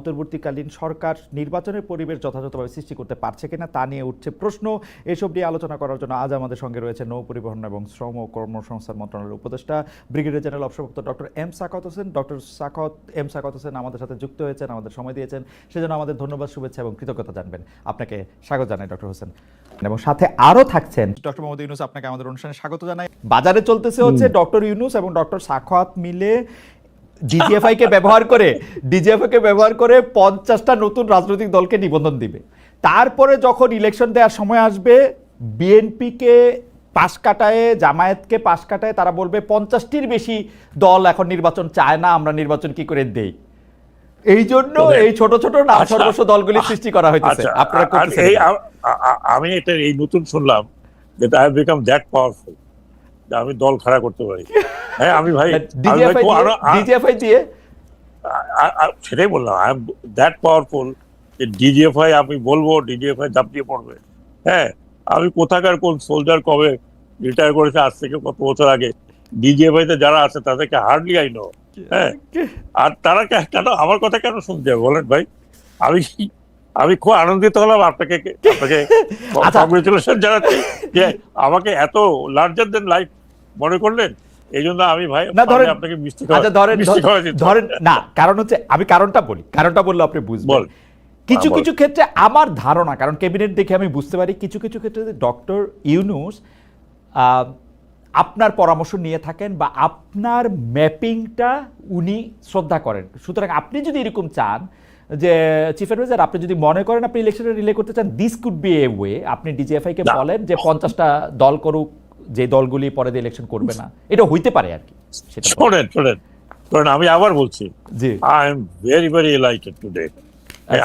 অন্তর্বর্তীকালীন সরকার নির্বাচনের পরিবেশ যথাযথভাবে সৃষ্টি করতে পারছে কিনা তা নিয়ে উঠছে প্রশ্ন। এসব নিয়ে আলোচনা করার জন্য আজ আমাদের সঙ্গে রয়েছে নৌ পরিবহন এবং শ্রম ও কর্মসংস্থান মন্ত্রণালয়ের উপদেষ্টা ব্রিগেডিয়ার জেনারেল অবসরপ্রাপ্ত doctor M Sakhawat Hossain. Doctor Sakhawat M Sakhawat Hossain আমাদের সাথে যুক্ত হয়েছেন আমাদের সময় দিয়েছেন। সেজন্য আমাদের ধন্যবাদ শুভেচ্ছা এবং কৃতজ্ঞতা জানবেন। আপনাকে স্বাগত জানাই ডক্টর হোসেন। এবং সাথে আরও থাকছেন ডক্টর মোহাম্মদ ইউনুস আপনাকে আমাদের অনুষ্ঠানে স্বাগত জানাই। বাজারে চলতেছে হচ্ছে ডক্টর ইউনুস এবং ডক্টর সাখাত মিলে ডিজিএফআই কে ব্যবহার করে ডিজিএফআই কে ব্যবহার করে পঞ্চাশটা নতুন রাজনৈতিক দলকে নিবন্ধন দিবে। তারপরে যখন ইলেকশন দেওয়ার সময় আসবে বিএনপিকে পাশ কাটায় জামায়াতকে পাশ কাটায় তারা বলবে পঞ্চাশটির বেশি দল এখন নির্বাচন চায় না আমরা নির্বাচন কি করে দেই? এই জন্য এই ছোট ছোট নাম আচ্ছা, সর্বস্ব দলগুলি সৃষ্টি করা হয়েছে আচ্ছা আপনারা আমি এটা এই নতুন শুনলাম যে I have become that powerful আমি দল খাড়া করতে পারি। হ্যাঁ আমি ভাই ডিজিএফআই ডিজিএফআই দিয়ে সেটাই বললাম আই এম দ্যাট পাওয়ারফুল যে ডিজিএফআই আমি বলব ডিজিএফআই ঝাঁপিয়ে পড়বে। হ্যাঁ আমি কোথাকার কোন সোলজার কবে রিটায়ার করেছে আজ থেকে কত বছর আগে ডিজিএফআই তে যারা আছে তাদেরকে হার্ডলি আই নো হ্যাঁ আর তারা কেন আমার কথা কেন শুনতে হবে? বলেন ভাই আমি আমি খুব আনন্দিত হলাম আপনাকে আপনাকে আচ্ছা। কংগ্রেচুলেশন জানাচ্ছি যে আমাকে এত লার্জার দেন লাইফ মনে করলেন? এই জন্য আমি ভাই না, ধরেন- আপনাকে মিষ্টি আচ্ছা ধরেন ধরেন না কারণ হচ্ছে আমি কারণটা বলি। কারণটা বললে আপনি বুঝবেন। কিছু হ্যাঁ, কিছু ক্ষেত্রে আমার ধারণা কারণ ক্যাবিনেট দেখে আমি বুঝতে পারি কিছু কিছু ক্ষেত্রে ডক্টর ইউনুস আপনার পরামর্শ নিয়ে থাকেন বা আপনার ম্যাপিংটা উনি শ্রদ্ধা করেন। সুতরাং আপনি যদি এরকম চান যে চিফ অ্যাডভাইজার আপনি যদি মনে করেন আপনি ইলেকশনে রিলে করতে চান this could be a way আপনি ডিজিএফআই কে বলেন যে পঞ্চাশটা দল করুক যে দলগুলি পরে ইলেকশন করবে না এটা হইতে পারে আর কি। শোনেন শোনেন শোনেন আমি আবার বলছি জি। I am very very elated today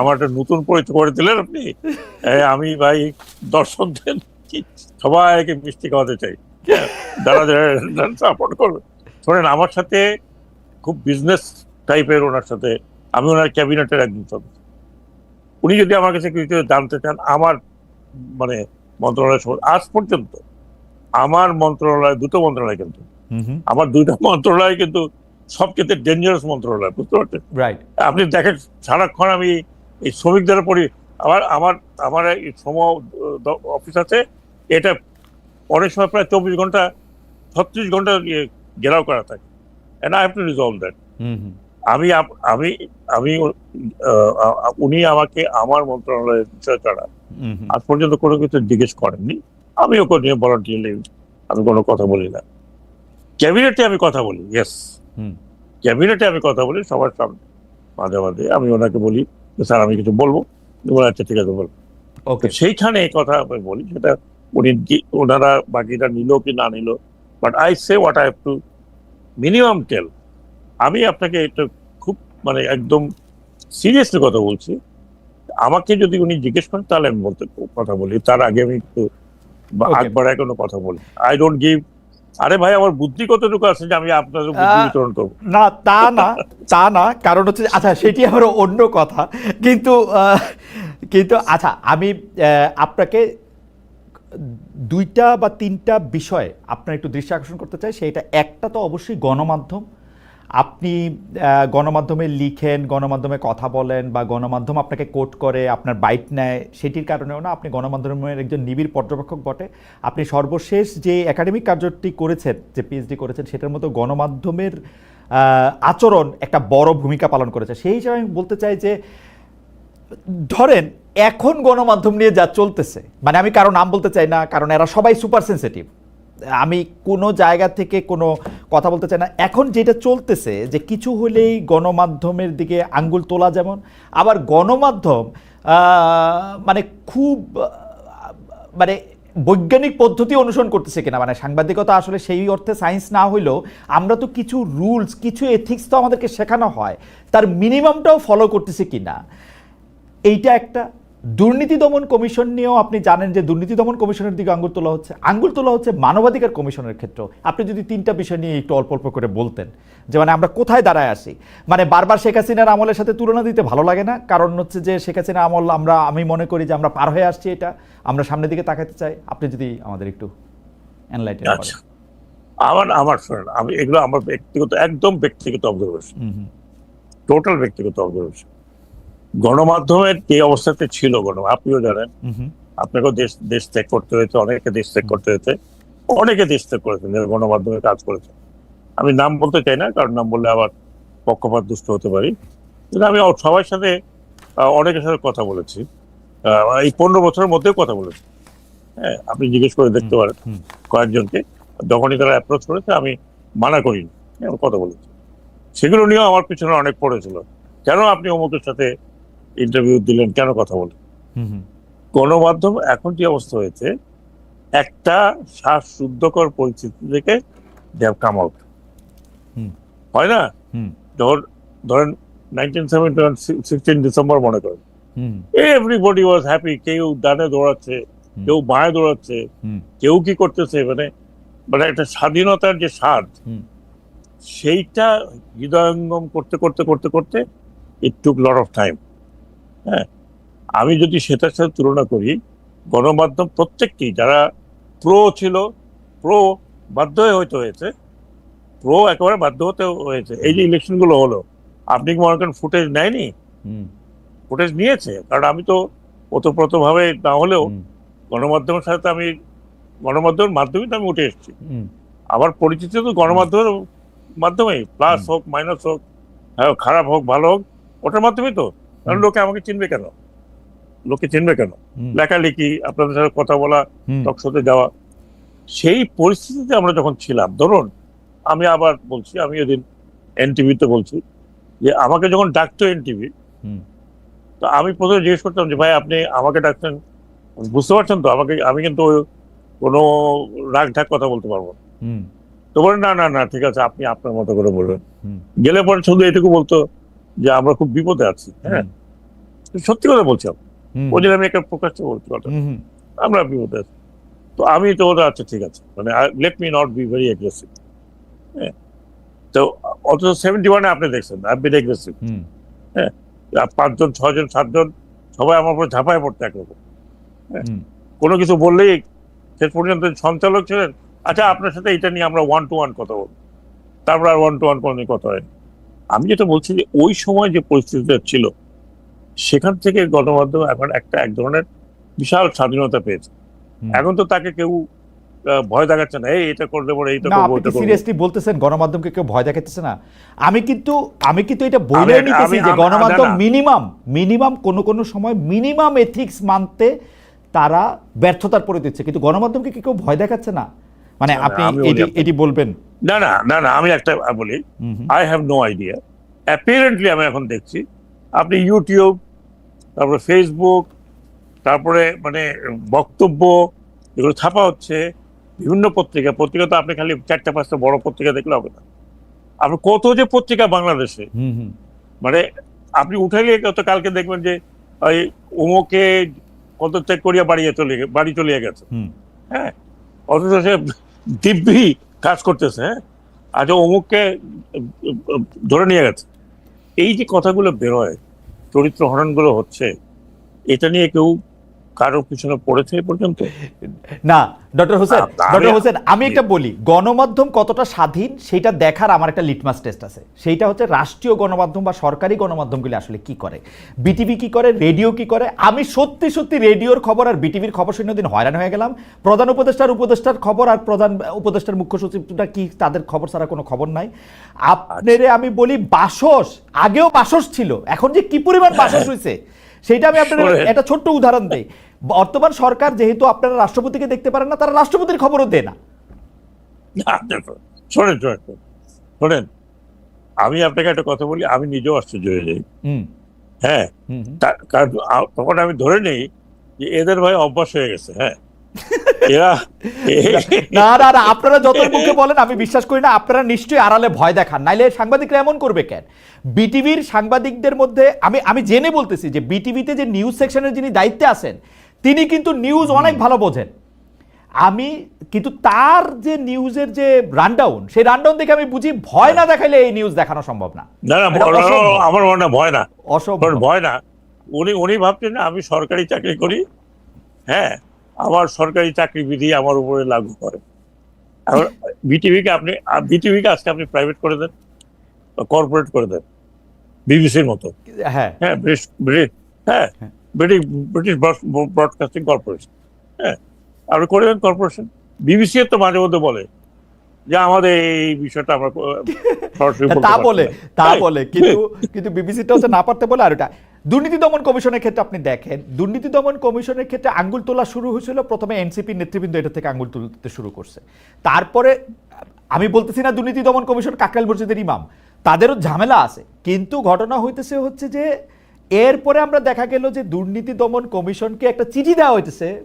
আমার একটা নতুন পরিচয় করে দিলেন আপনি? আমি ভাই দর্শকদের সবাইকে মিষ্টি খাওয়াতে চাই। যারা যারা সাপোর্ট করবে। শোনেন আমার সাথে খুব বিজনেস টাইপের ওনার সাথে আমি ওনার ক্যাবিনেটের একজন সদস্য। উনি যদি আমার কাছে কিছু জানতে চান আমার মানে মন্ত্রণালয় আজ পর্যন্ত আমার মন্ত্রণালয় দুটো মন্ত্রণালয় কিন্তু। আমার দুইটা মন্ত্রণালয় কিন্তু সব ক্ষেত্রে ডেঞ্জারাস মন্ত্রণালয় বুঝতে পারছেন? আপনি দেখেন সারাক্ষণ আমি এই শ্রমিকদের পড়ি আমার আমার আমার এই দ- অফিস আছে এটা অনেক সময় প্রায় চব্বিশ ঘণ্টা ছত্রিশ ঘণ্টা ইয়ে ঘেরাও করা থাকে। And I have to resolve that আমি আমি আমি উনি আমাকে আমার মন্ত্রণালয়ের বিষয় ছাড়া। আজ পর্যন্ত কোনো কিছু জিজ্ঞেস করেননি। আমিও নিয়ে ভলান্টিয়ারলি আমি কোনো কথা বলি না। ক্যাবিনেটে আমি কথা বলি ইয়েস হুম। ক্যাবিনেটে আমি কথা বলি সবার সামনে। মাঝে মাঝে আমি ওনাকে বলি স্যার আমি কিছু বলব বলে, আচ্ছা ঠিক আছে বল ওকে সেইখানে কথা আমি বলি সেটা উনি ওনারা বাকিটা নিল কি না নিল but I say what I have to minimum tell আমি আপনাকে এটা খুব মানে একদম সিরিয়াসলি কথা বলছি। আমাকে যদি উনি জিজ্ঞেস করেন তাহলে আমি বলতে কথা বলি। তার আগে আমি একটু বা-. আগ বাড়ায় কোনো কথা বলি। আই ডোন্ট গিভ আরে ভাই আমার বুদ্ধি কতটুকু আছে যে আমি আপনাদের বুদ্ধি বিতরণ করব? না তা না তা না কারণ হচ্ছে আচ্ছা সেটি আমার অন্য কথা। কিন্তু কিন্তু আচ্ছা আমি আপনাকে দুইটা বা তিনটা বিষয়ে আপনার একটু দৃষ্টি আকর্ষণ করতে চাই। সেটা একটা তো অবশ্যই গণমাধ্যম আপনি গণমাধ্যমে লিখেন, গণমাধ্যমে কথা বলেন বা গণমাধ্যম আপনাকে কোট করে, আপনার বাইট নেয়, সেটির কারণেও না আপনি গণমাধ্যমের একজন নিবিড় পর্যবেক্ষক বটে। আপনি সর্বশেষ যে একাডেমিক কার্যটি করেছেন, যে পিএইচডি করেছেন, সেটার মতো গণমাধ্যমের আচরণ একটা বড় ভূমিকা পালন করেছে। সেই হিসাবে আমি বলতে চাই যে, ধরেন এখন গণমাধ্যম নিয়ে যা চলতেছে মানে আমি কারও নাম বলতে চাই না, কারণ এরা সবাই সুপার সেন্সিটিভ আমি কোনো জায়গা থেকে কোনো কথা বলতে চাই না। এখন যেটা চলতেছে যে কিছু হলেই গণমাধ্যমের দিকে আঙ্গুল তোলা যেমন, আবার গণমাধ্যম মানে খুব মানে বৈজ্ঞানিক পদ্ধতি অনুসরণ করতেছে কিনা। মানে সাংবাদিকতা আসলে সেই অর্থে সায়েন্স না হইলেও আমরা তো কিছু রুলস কিছু এথিক্স তো আমাদেরকে শেখানো হয়। তার মিনিমামটাও ফলো করতেছে কিনা। এইটা একটা। দুর্নীতি দমন কমিশন নিয়েও আপনি জানেন যে দুর্নীতি দমন কমিশনের দিকে আঙ্গুল তোলা হচ্ছে। আঙ্গুল তোলা হচ্ছে মানবাধিকার কমিশনের ক্ষেত্রে আপনি যদি তিনটা বিষয় নিয়ে একটু অল্প অল্প করে বলতেন যে মানে আমরা কোথায় দাঁড়ায় আসি মানে বারবার শেখ হাসিনার আমলের সাথে তুলনা দিতে ভালো লাগে না। কারণ হচ্ছে যে শেখ হাসিনা আমল আমরা আমি মনে করি যে আমরা পার হয়ে আসছি এটা। আমরা সামনের দিকে তাকাতে চাই। আপনি যদি আমাদের একটু এনলাইটেন আচ্ছা। আমার আমার শোনেন আমি এগুলো আমার ব্যক্তিগত একদম ব্যক্তিগত অবজারভেশন টোটাল ব্যক্তিগত অবজারভেশন গণমাধ্যমের যে অবস্থাতে ছিল গণ আপনিও জানেন। আপনাকেও দেশ দেশ ত্যাগ করতে হয়েছে অনেকে দেশ ত্যাগ করতে হয়েছে অনেকে দেশ ত্যাগ করেছেন যারা গণমাধ্যমে কাজ করেছে আমি নাম বলতে চাই না কারণ নাম বললে আবার পক্ষপাত দুষ্ট হতে পারি। কিন্তু আমি সবার সাথে অনেকের সাথে কথা বলেছি। এই পনেরো বছরের মধ্যেও কথা বলেছি। হ্যাঁ আপনি জিজ্ঞেস করে দেখতে পারেন কয়েকজনকে। যখনই তারা অ্যাপ্রোচ করেছে আমি মানা করিনি। কথা বলেছি। সেগুলো নিয়েও আমার পিছনে অনেক পড়েছিল। কেন আপনি অমুকের সাথে ইন্টারভিউ দিলেন কেন কথা বলেন? হুম, গণমাধ্যম এখন যে অবস্থা হয়েছে? একটা শ্বাস শুদ্ধকর পরিস্থিতি থেকে দেব কাম আউট হয় না। ধর ধরেন নাইনটিন সেভেন্টি সিক্সটিন ডিসেম্বর মনে করেন। এভরিবডি ওয়াজ হ্যাপি কেউ ডানে দৌড়াচ্ছে কেউ বাঁয়ে দৌড়াচ্ছে। কেউ কি করতেছে মানে মানে একটা স্বাধীনতার যে স্বাদ হুম। সেইটা হৃদয়ঙ্গম করতে করতে করতে করতে it took lot of time হ্যাঁ আমি যদি সেটার সাথে তুলনা করি গণমাধ্যম প্রত্যেকটি যারা প্রো ছিল প্রো বাধ্য হয়ে হয়তো হয়েছে প্রো একেবারে বাধ্য হতে হয়েছে। এই যে ইলেকশনগুলো হলো আপনি কি মনে করেন ফুটেজ নেয়নি? হুম, ফুটেজ নিয়েছে কারণ আমি তো ওতপ্রোত ভাবে না হলেও গণমাধ্যমের সাথে আমি গণমাধ্যমের মাধ্যমেই তো আমি উঠে এসেছি। আমার পরিচিত তো গণমাধ্যমের মাধ্যমেই প্লাস হোক মাইনাস হোক হ্যাঁ, খারাপ হোক ভালো হোক ওটার মাধ্যমেই তো। কারণ লোকে আমাকে চিনবে কেন? লোকে চিনবে কেন? লেখালেখি আপনাদের সাথে কথা বলা টকশোতে যাওয়া সেই পরিস্থিতিতে আমরা যখন ছিলাম ধরুন আমি আবার বলছি আমি ওদিন এনটিভিতে বলছি যে আমাকে যখন ডাকতো এনটিভি। তো আমি প্রথমে জিজ্ঞেস করতাম যে ভাই আপনি আমাকে ডাকছেন? বুঝতে পারছেন তো? আমাকে আমি কিন্তু কোনো রাগ ঢাক কথা বলতে পারব না। হুম, তো বলে না না না ঠিক আছে আপনি আপনার মতো করে বলবেন। গেলে পরে শুধু এটুকু বলতো যে আমরা খুব বিপদে আছি। হ্যাঁ? সত্যি কথা বলছি আমি। হুম, ওই জন্য আমি একটা প্রকাশ্যে বলছি কথা আমরা বিপদে আছি। তো আমি তো ওটা আচ্ছা ঠিক আছে। মানে let me not be very aggressive হ্যাঁ? তো অথচ সেভেন্টি ওয়ানে আপনি দেখছেন আই বিন অ্যাগ্রেসিভ হুম, পাঁচজন ছজন সাতজন সবাই আমার উপর ঝাঁপায় পড়তে একরকম। হুম, কোনো কিছু বললেই শেষ পর্যন্ত সঞ্চালক ছিলেন। আচ্ছা আপনার সাথে এটা নিয়ে আমরা ওয়ান টু ওয়ান কথা বলব। তারপর আর ওয়ান টু ওয়ান কোনো কথা হয় আমি যেটা বলছি যে ওই সময় যে পরিস্থিতিটা ছিল সেখান থেকে গণমাধ্যম এখন একটা এক ধরনের বিশাল স্বাধীনতা পেয়েছে। এখন তো তাকে কেউ ভয় দেখাচ্ছে না এই এটা করতে পারে এইটা করব করব। সিরিয়াসলি বলতেছেন গণমাধ্যমকে কেউ ভয় দেখাতেছে না? আমি কিন্তু আমি কিন্তু এটা বলে নিতেছি যে গণমাধ্যম। মিনিমাম মিনিমাম কোন কোন সময় মিনিমাম এথিক্স মানতে তারা ব্যর্থতার পরে দিচ্ছে। কিন্তু গণমাধ্যমকে কি কেউ ভয় দেখাচ্ছে না? মানে আপনি এটি এটি বলবেন। না না না না আমি একটা বলি। I have no idea apparently আমি এখন দেখছি আপনি ইউটিউব তারপরে ফেসবুক তারপরে মানে বক্তব্য এগুলো ছাপা হচ্ছে বিভিন্ন পত্রিকা। পত্রিকা তো আপনি খালি চারটা পাঁচটা বড় পত্রিকা দেখলে হবে না। আপনি কত যে পত্রিকা বাংলাদেশে মানে আপনি উঠে গিয়ে কত কালকে দেখবেন যে ওই উমোকে ত্যাগ করিয়া বাড়িয়ে চলে বাড়ি চলিয়ে গেছে। হ্যাঁ অথচ সে দিব্যি কাজ করতেছে হ্যাঁ। আচ্ছা অমুককে ধরে নিয়ে গেছে। এই যে কথাগুলো বেরোয় চরিত্র হরণগুলো হচ্ছে এটা নিয়ে কেউ কারোর পিছনে পড়েছে এ পর্যন্ত? না ডক্টর হোসেন ডক্টর হোসেন আমি একটা বলি গণমাধ্যম কতটা স্বাধীন সেটা দেখার আমার একটা লিটমাস টেস্ট আছে। সেইটা হচ্ছে রাষ্ট্রীয় গণমাধ্যম বা সরকারি গণমাধ্যমগুলি আসলে কি করে? বিটিভি কি করে? রেডিও কি করে? আমি সত্যি সত্যি রেডিওর খবর আর বিটিভির খবর শুনে দিন হয়রান হয়ে গেলাম। প্রধান উপদেষ্টার উপদেষ্টার খবর আর প্রধান উপদেষ্টার মুখ্য সচিবটা কি তাদের খবর ছাড়া কোনো খবর নাই। আপনারে আমি বলি বাসস আগেও বাসস ছিল এখন যে কি পরিমাণ বাসস হয়েছে সেটা আমি আপনার একটা ছোট্ট উদাহরণ দেই। বর্তমান সরকার যেহেতু আপনারা রাষ্ট্রপতিকে দেখতে পারেন না তারা রাষ্ট্রপতির খবরও দেয় না। শোনেন শোনেন শোনেন, আমি আপনাকে একটা কথা বলি আমি নিজেও আশ্চর্য হয়ে যাই। হ্যাঁ। কারণ তখন আমি ধরে নেই যে এদের ভাই অভ্যাস হয়ে গেছে হ্যাঁ। না না না আপনারা যত মুখে বলেন আমি বিশ্বাস করি না আপনারা নিশ্চয়ই আড়ালে ভয় দেখান। নাইলে সাংবাদিকরা এমন করবে কেন? বিটিভির সাংবাদিকদের মধ্যে আমি আমি জেনে বলতেছি যে বিটিভিতে যে নিউজ সেকশনের যিনি দায়িত্বে আছেন তিনি কিন্তু নিউজ অনেক ভালো বোঝেন। আমি কিন্তু তার যে নিউজের যে রানডাউন সেই রানডাউন দেখে আমি বুঝি ভয় না দেখাইলে এই নিউজ দেখানো সম্ভব না। না না আমার মনে হয় ভয় না। অসম্ভব। ভয় না। উনি উনি ভাবছেন আমি সরকারি চাকরি করি। হ্যাঁ আমার সরকারি চাকরি বিধি আমার উপরে লাগু করে। এখন বিটিভিকে আপনি বিটিভিকে আজকে আপনি প্রাইভেট করে দেন কর্পোরেট করে দেন বিবিসির মতো। হ্যাঁ। হ্যাঁ ব্রিটিশ ব্রিটিশ হ্যাঁ ব্রিটিশ ব্রিটিশ ব্রডকাস্টিং কর্পোরেশন হ্যাঁ আর কোরিয়ান কর্পোরেশন বিবিসি তো মাঝে মধ্যে বলে যে আমাদের এই বিষয়টা আমরা তা বলে তা বলে কিন্তু কিন্তু বিবিসিটা হচ্ছে না পারতে বলে আর এটা দুর্নীতি দমন কমিশনের ক্ষেত্রে আপনি দেখেন, দুর্নীতি দমন কমিশনের ক্ষেত্রে আঙ্গুল তোলা শুরু হয়েছিল প্রথমে এনসিপি নেতৃবৃন্দ এটা থেকে আঙ্গুল তুলতে শুরু করছে। তারপরে, আমি বলতেছি না দুর্নীতি দমন কমিশন কাকরাল মসজিদের ইমাম, তাদেরও ঝামেলা আছে। কিন্তু ঘটনা হইতেছে হচ্ছে যে, এরপরে আমরা দেখা গেল যে দুর্নীতি দমন কমিশনকে একটা চিঠি দেওয়া হইতেছে।